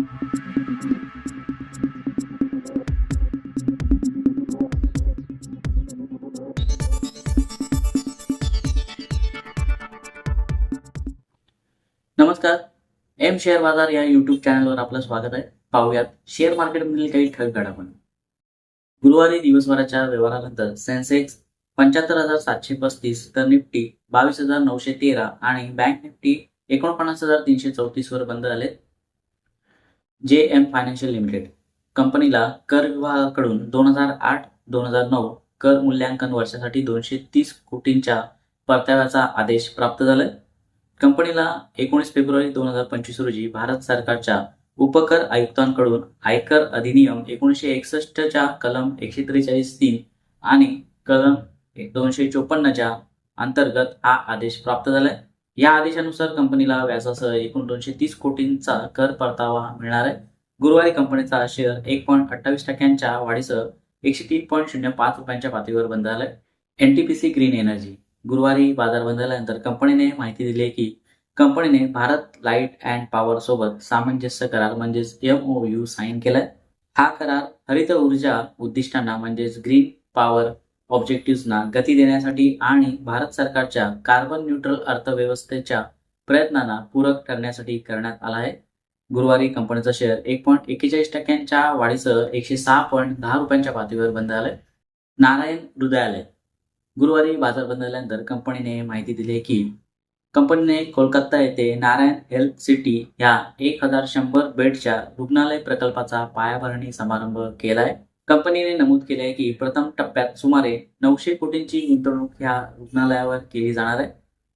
नमस्कार. M share बाजार या युट्यूब चॅनलवर आपलं स्वागत आहे. पाहूयात शेअर मार्केटमधील काही ठळक घडामोडी. गुरुवारी दिवसभराच्या व्यवहारानंतर सेन्सेक्स पंच्याहत्तर हजार सातशे पस्तीस तर निफ्टी बावीस हजार नऊशे तेरा आणि बँक निफ्टी एकोणपन्नास हजार तीनशे चौतीस वर बंद झाले जे एम फायनान्शियल लिमिटेड कंपनीला कर विभागाकडून दोन हजार आठ दोन हजार नऊ कर मूल्यांकन वर्षासाठी दोनशे तीस कोटींच्या परताव्याचा आदेश प्राप्त झालाय. कंपनीला एकोणीस फेब्रुवारी दोन हजार पंचवीस रोजी भारत सरकारच्या उपकर आयुक्तांकडून आयकर अधिनियम एकोणीसशे एकसष्टच्या कलम एकशे त्रेचाळीस तीन आणि कलम दोनशे चोपन्नच्या अंतर्गत हा आदेश प्राप्त झालाय. या आदेशानुसार कंपनीला व्याजासह एकूण दोनशे तीस कोटींचा कर परतावा मिळणार आहे. गुरुवारी कंपनीचा शेअर एक पॉईंट अठ्ठावीस टक्क्यांच्या वाढीसह एकशे तीन पॉईंट शून्य पाच रुपयांच्या पातळीवर बंद झालाय. एनटीपीसी ग्रीन एनर्जी गुरुवारी बाजार बंद झाल्यानंतर कंपनीने माहिती दिली आहे की कंपनीने भारत लाइट अँड पॉवर सोबत सामंजस्य करार म्हणजेच एमओयू यू साईन केलाय. हा करार हरित ऊर्जा उद्दिष्टांना म्हणजेच ग्रीन पॉवर ऑब्जेक्टिव्हजना गती देण्यासाठी आणि भारत सरकारच्या कार्बन न्यूट्रल अर्थव्यवस्थेच्या प्रयत्नांना पूरक ठरण्यासाठी करण्यात आला आहे. गुरुवारी कंपनीचा शेअर एक पॉईंट एक्केचाळीस टक्क्यांच्या वाढीसह एकशे सहा पॉईंट दहा रुपयांच्या पातळीवर बंद झालाय. नारायण हृदयालय. गुरुवारी बाजार बंद झाल्यानंतर कंपनीने माहिती दिली आहे की कंपनीने कोलकाता येथे नारायण हेल्थ सिटी या एक हजार शंभर बेडच्या रुग्णालय प्रकल्पाचा पायाभरणी समारंभ केला आहे कंपनीने नमूद केले आहे की प्रथम टप्प्यात सुमारे नऊशे कोटींची गुंतवणूक ह्या रुग्णालयावर केली जाणार आहे.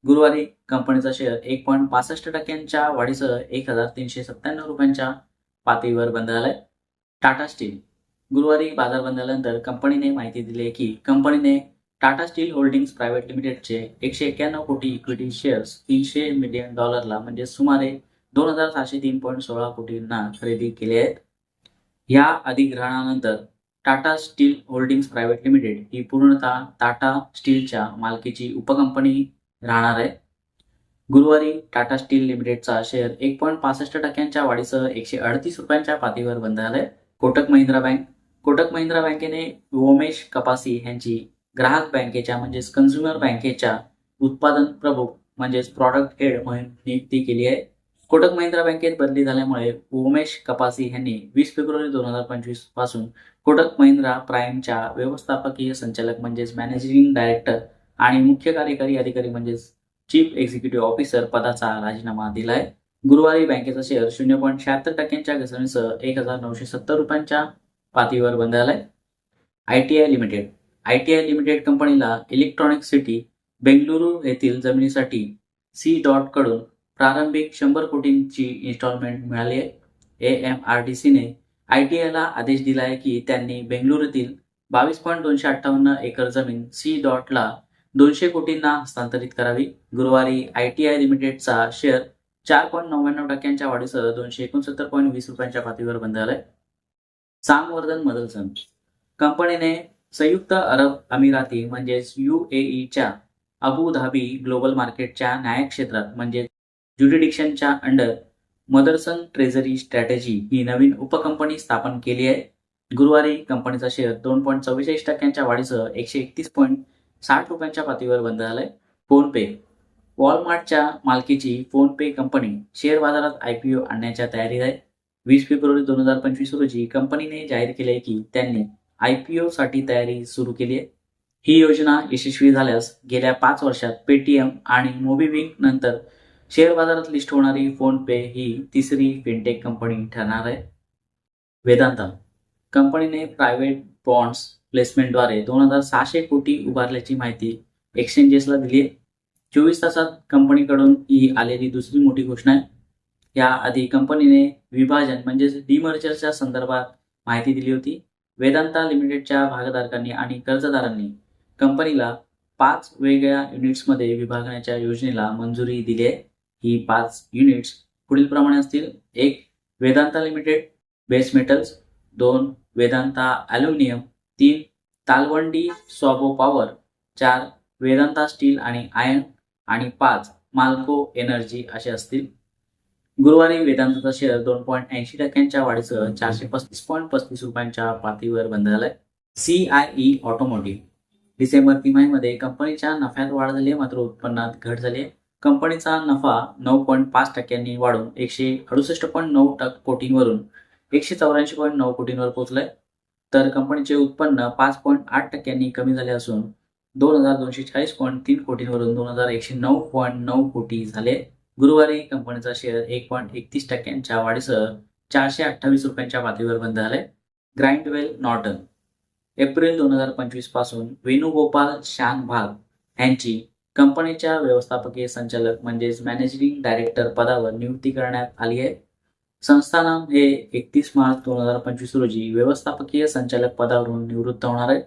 गुरुवारी कंपनीचा शेअर एक पॉईंट पासष्ट टक्क्यांच्या वाढीसह एक हजार तीनशे सत्त्याण्णव रुपयांच्या पातळीवर बंद झालाय टाटा स्टील. गुरुवारी बाजार बंद झाल्यानंतर कंपनीने माहिती दिली आहे की कंपनीने टाटा स्टील होल्डिंग्स प्रायव्हेट लिमिटेडचे एकशे एक्क्याण्णव कोटी इक्विटी शेअर्स तीनशे मिलियन डॉलरला म्हणजे सुमारे दोन हजार सहाशे तीन पॉईंट सोळा कोटींना खरेदी केले आहेत. या अधिग्रहणानंतर Tata steel holdings private limited ही पूर्णतः टाटा स्टीलच्या मालकीची उपकंपनी राहणार आहे. गुरुवारी टाटा स्टील लिमिटेडचा शेअर एक पॉईंट पासष्ट टक्क्यांच्या वाढीसह एकशे अडतीस रुपयांच्या पातळीवर बंद झालाय कोटक महिंद्रा बँक कोटक महिंद्रा बँकेने वोमेश कपासी यांची ग्राहक बँकेच्या म्हणजेच कन्झ्युमर बँकेच्या उत्पादन प्रमुख म्हणजेच प्रॉडक्ट हेड म्हणून नियुक्ती केली आहे. कोटक महिंद्रा बँकेत बदली झाल्यामुळे उमेश कपासी यांनी वीस फेब्रुवारी दोन हजार पंचवीसपासून कोटक महिंद्रा प्राईमच्या व्यवस्थापकीय संचालक म्हणजेच मॅनेजिंग डायरेक्टर आणि मुख्य कार्यकारी अधिकारी म्हणजेच चीफ एक्झिक्युटिव्ह ऑफिसर पदाचा राजीनामा दिलाय. गुरुवारी बँकेचा शेअर शून्य पॉईंट शहात्तर टक्क्यांच्या घसरणीसह एक हजार नऊशे सत्तर रुपयांच्या पातळीवर बंद झालाय I T I limited. I T I limited कंपनीला इलेक्ट्रॉनिक सिटी बेंगलुरू येथील जमिनीसाठी सी डॉटकडून प्रारंभिक शंभर कोटींची इन्स्टॉलमेंट मिळाली आहे. ए एम आर डी सीने आय टी एला आदेश दिला आहे की त्यांनी बेंगलुरूतील बावीस पॉईंट दोनशे अठ्ठावन्न एकर जमीन सी डॉटला दोनशे कोटींना हस्तांतरित करावी. गुरुवारी आय टी आय लिमिटेडचा शेअर चार पॉईंट नव्याण्णव टक्क्यांच्या वाढीसह दोनशे एकोणसत्तर पॉईंट वीस रुपयांच्या पातळीवर बंद झालाय. सामवर्धन मदलसन कंपनीने संयुक्त अरब अमिराती म्हणजेच यू च्या अबू धाबी ग्लोबल मार्केटच्या न्याय क्षेत्रात ज्युरिडिक्शनच्या अंडर मदरसन ट्रेझरी स्ट्रॅटेजी ही नवीन उपकंपनी स्थापन केली आहे. गुरुवारी कंपनीचा शेअर दोन पॉईंट चव्वेचाळीस टक्क्यांच्या वाढीसह एकशे एकतीस पॉईंट साठ रुपयांच्या पातळीवर बंद झालाय. फोनपे वॉलमार्टच्या मालकीची फोनपे कंपनी शेअर बाजारात आयपीओ आणण्याच्या तयारीत आहे. वीस फेब्रुवारी दोन हजार पंचवीस रोजी कंपनीने जाहीर केले आहे की त्यांनी आयपीओ साठी तयारी सुरू केली आहे. ही योजना यशस्वी झाल्यास गेल्या पाच वर्षात पेटीएम आणि मोबिविक नंतर शेअर बाजारात लिस्ट होणारी फोनपे ही तिसरी फिनटेक कंपनी ठरणार आहे. वेदांता कंपनीने प्रायव्हेट बॉन्ड्स प्लेसमेंटद्वारे दोन हजार सहाशे कोटी उभारल्याची माहिती एक्सचेंजेसला दिली आहे. चोवीस तासात कंपनीकडून ही आलेली दुसरी मोठी घोषणा आहे. याआधी कंपनीने विभाजन म्हणजेच डिमर्जरच्या संदर्भात माहिती दिली होती. वेदांता लिमिटेडच्या भागधारकांनी आणि कर्जदारांनी कंपनीला पाच वेगळ्या युनिट्समध्ये विभागण्याच्या योजनेला मंजुरी दिली आहे. ही पाच युनिट्स पुढील प्रमाणे असतील. एक वेदांता लिमिटेड बेस मेटल्स दोन वेदांता ॲल्युमिनियम तीन तालवंडी सॉबो पॉवर चार वेदांता स्टील आणि आयन आणि पाच मालको एनर्जी असे असतील. गुरुवारी वेदांताचा शेअर दोन पॉईंट ऐंशी टक्क्यांच्या वाढीसह चारशे पस्तीस पॉईंट पस्तीस रुपयांच्या पातळीवर बंद झालाय. सीआयई ऑटोमोटिव्ह डिसेंबर तिमाहीमध्ये कंपनीच्या नफ्यात वाढ झाली आहे मात्र उत्पन्नात घट झाली आहे. कंपनीचा नफा नऊ पॉईंट पाच टक्क्यांनी वाढून एकशे अडुसष्ट पॉईंट नऊ टक्के कोटींवरून एकशे चौऱ्याऐंशी पॉईंट नऊ कोटींवर पोहोचलंय. तर कंपनीचे उत्पन्न पाच पॉईंट आठ टक्क्यांनी कमी झाले असून दोन हजार दोनशे चाळीस पॉईंट तीन कोटींवरून दोन हजार एकशे नऊ पॉईंट नऊ कोटी झाले. गुरुवारी कंपनीचा शेअर एक पॉईंट एकतीस टक्क्यांच्या वाढीसह चारशे अठ्ठावीस रुपयांच्या पातळीवर बंद झालाय. ग्राइंडवेल नॉर्टन. एप्रिल दोन हजार पंचवीसपासून वेणुगोपाल शानभाग यांची कंपनीच्या व्यवस्थापकीय संचालक म्हणजेच मॅनेजिंग डायरेक्टर पदावर नियुक्ती करण्यात आली आहे. संस्थानं हे एकतीस मार्च दोन हजार पंचवीस रोजी व्यवस्थापकीय संचालक पदावरून निवृत्त होणार आहे.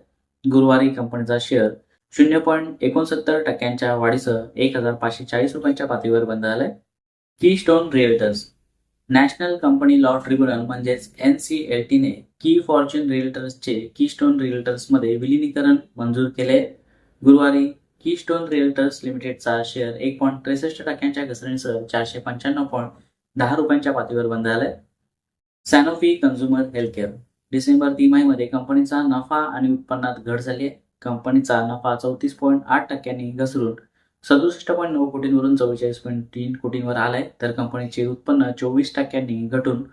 गुरुवारी कंपनीचा शेअर शून्य पॉईंट एकोणसत्तर टक्क्यांच्या वाढीसह एक हजार पाचशे चाळीस रुपयांच्या पातळीवर बंद झालाय. Keystone Realtors national company law tribunal म्हणजेच एन सी एल टीने की फॉर्च्युन रिएल्टर्सचे कीस्टोन रिएल्टर्समध्ये विलिनीकरण मंजूर केले गुरुवारी कीस्टोन रिएल्टर्स लिमिटेडचा शेअर एक पॉईंट त्रेसष्ट टक्क्यांच्या घसरणीसह चारशे पंच्याण्णव पॉईंट दहा रुपयांच्या पातळीवर बंद झालाय सॅनोफी कन्झ्युमर हेल्थकेअर डिसेंबर तिमाहीमध्ये कंपनीचा नफा आणि उत्पन्नात घट झाली आहे. कंपनीचा नफा चौतीस पॉईंट आठ टक्क्यांनी घसरून सदुसष्ट पॉईंट नऊ कोटींवरून चव्वेचाळीस पॉईंट तीन कोटींवर आलाय. तर कंपनीचे उत्पन्न चोवीस टक्क्यांनी घटून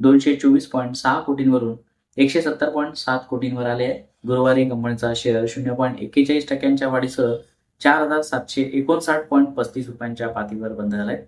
दोनशे चोवीस पॉईंट सहा कोटींवरून एकशे सत्तर पॉईंट सात कोटींवर आले आहे. गुरुवारी कंपनीचा शेअर शून्य पॉईंट एक्केचाळीस टक्क्यांच्या वाढीसह चार हजार सातशे एकोणसाठ पॉईंट पस्तीस रुपयांच्या पातळीवर बंद झालाय.